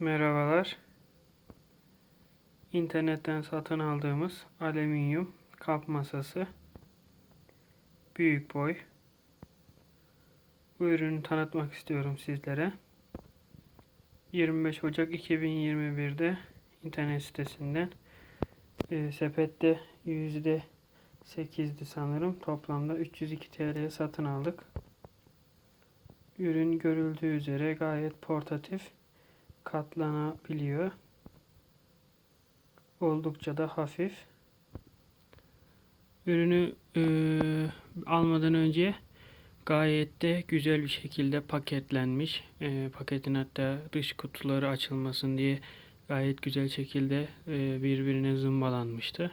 Merhabalar. İnternetten satın aldığımız alüminyum kamp masası. Büyük boy. Bu ürünü tanıtmak istiyorum sizlere. 25 Ocak 2021'de internet sitesinden e, sepette %8'di sanırım. Toplamda 302 TL'ye satın aldık. Ürün görüldüğü üzere gayet portatif katlanabiliyor. Oldukça da hafif. Ürünü e, almadan önce gayet de güzel bir şekilde paketlenmiş. E, paketin hatta dış kutuları açılmasın diye gayet güzel şekilde e, birbirine zımbalanmıştı.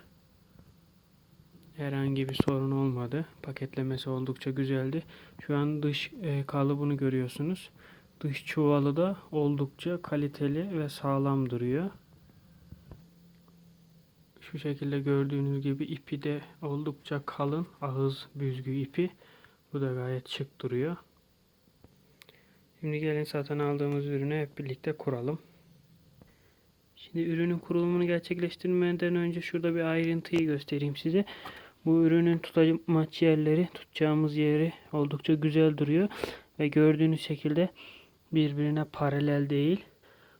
Herhangi bir sorun olmadı. Paketlemesi oldukça güzeldi. Şu an dış e, kalıbını görüyorsunuz. Dış çuvalı da oldukça kaliteli ve sağlam duruyor. Şu şekilde gördüğünüz gibi ipi de oldukça kalın. Ağız büzgü ipi. Bu da gayet şık duruyor. Şimdi gelin satın aldığımız ürünü hep birlikte kuralım. Şimdi ürünün kurulumunu gerçekleştirmeden önce şurada bir ayrıntıyı göstereyim size. Bu ürünün tutamaç yerleri, tutacağımız yeri oldukça güzel duruyor. Ve gördüğünüz şekilde birbirine paralel değil.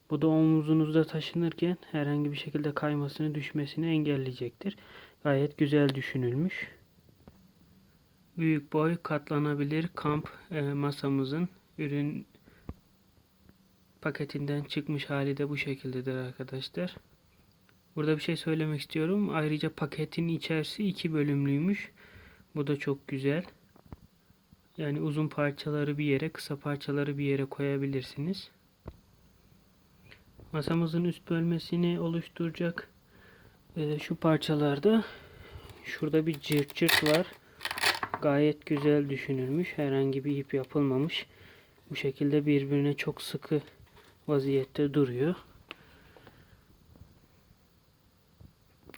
Bu da omuzunuzda taşınırken herhangi bir şekilde kaymasını, düşmesini engelleyecektir. Gayet güzel düşünülmüş. Büyük boy katlanabilir kamp e, masamızın ürün paketinden çıkmış hali de bu şekildedir arkadaşlar. Burada bir şey söylemek istiyorum. Ayrıca paketin içerisi iki bölümlüymüş. Bu da çok güzel. Yani uzun parçaları bir yere, kısa parçaları bir yere koyabilirsiniz. Masamızın üst bölmesini oluşturacak e, şu parçalarda şurada bir cırt cırt var. Gayet güzel düşünülmüş. Herhangi bir ip yapılmamış. Bu şekilde birbirine çok sıkı vaziyette duruyor.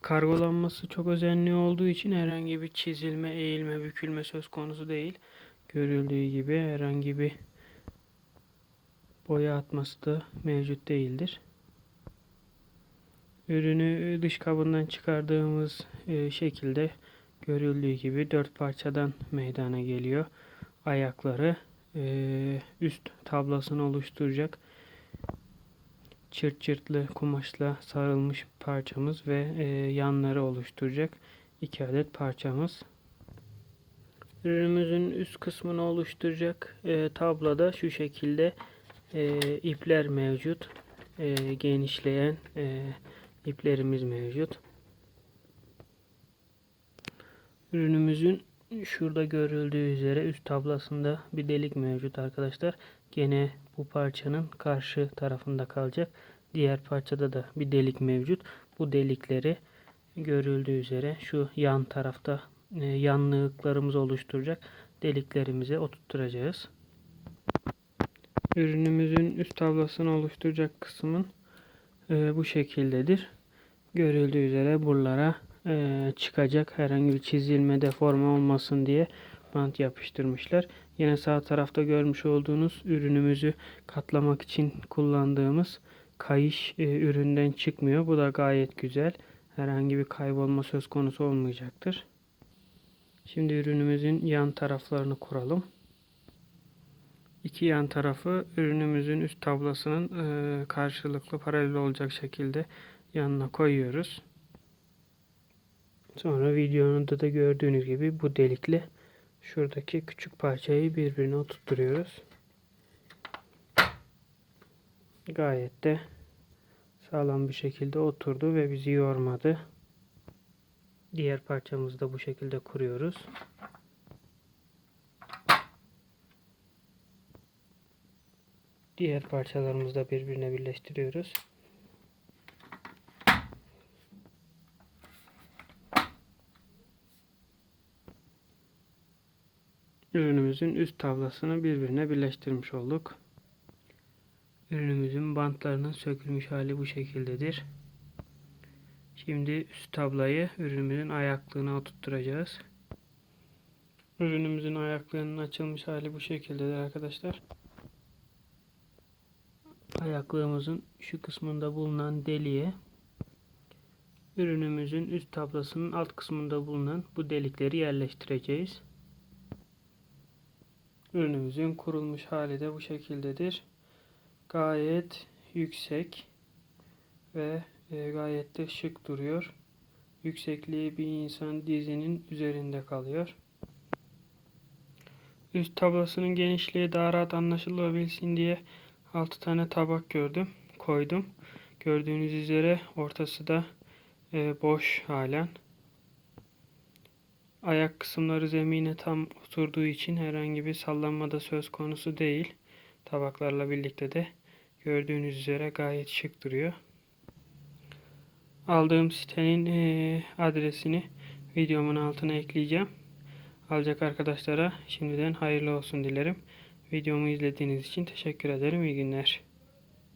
Kargolanması çok özenli olduğu için herhangi bir çizilme, eğilme, bükülme söz konusu değil. Görüldüğü gibi herhangi bir boya atması da mevcut değildir. Ürünü dış kabından çıkardığımız e, şekilde görüldüğü gibi dört parçadan meydana geliyor. Ayakları e, üst tablasını oluşturacak çırt çırtlı kumaşla sarılmış parçamız ve e, yanları oluşturacak iki adet parçamız. Ürünümüzün üst kısmını oluşturacak e, tabloda şu şekilde e, ipler mevcut. E, genişleyen e, iplerimiz mevcut. Ürünümüzün şurada görüldüğü üzere üst tablasında bir delik mevcut arkadaşlar. Gene bu parçanın karşı tarafında kalacak. Diğer parçada da bir delik mevcut. Bu delikleri görüldüğü üzere şu yan tarafta yanlıklarımızı oluşturacak deliklerimize oturtturacağız. Ürünümüzün üst tablasını oluşturacak kısmın e, bu şekildedir. Görüldüğü üzere buralara e, çıkacak herhangi bir çizilme deforme olmasın diye bant yapıştırmışlar. Yine sağ tarafta görmüş olduğunuz ürünümüzü katlamak için kullandığımız kayış e, üründen çıkmıyor. Bu da gayet güzel. Herhangi bir kaybolma söz konusu olmayacaktır. Şimdi ürünümüzün yan taraflarını kuralım. İki yan tarafı ürünümüzün üst tablasının e, karşılıklı paralel olacak şekilde yanına koyuyoruz. Sonra videonun da gördüğünüz gibi bu delikle şuradaki küçük parçayı birbirine oturtturuyoruz. Gayet de sağlam bir şekilde oturdu ve bizi yormadı. Diğer parçamızı da bu şekilde kuruyoruz. Diğer parçalarımızı da birbirine birleştiriyoruz. Ürünümüzün üst tablasını birbirine birleştirmiş olduk. Ürünümüzün bantlarının sökülmüş hali bu şekildedir. Şimdi üst tablayı ürünümüzün ayaklığına oturtturacağız. Ürünümüzün ayaklığının açılmış hali bu şekildedir arkadaşlar. ayaklığımızın şu kısmında bulunan deliğe ürünümüzün üst tablasının alt kısmında bulunan bu delikleri yerleştireceğiz. Ürünümüzün kurulmuş hali de bu şekildedir. Gayet yüksek ve e, gayet de şık duruyor. Yüksekliği bir insan dizinin üzerinde kalıyor. Üst tablasının genişliği daha rahat anlaşılabilsin diye 6 tane tabak gördüm, koydum. Gördüğünüz üzere ortası da e, boş halen. Ayak kısımları zemine tam oturduğu için herhangi bir sallanma da söz konusu değil. Tabaklarla birlikte de gördüğünüz üzere gayet şık duruyor. Aldığım sitenin e, adresini videomun altına ekleyeceğim. Alacak arkadaşlara şimdiden hayırlı olsun dilerim. Videomu izlediğiniz için teşekkür ederim. İyi günler.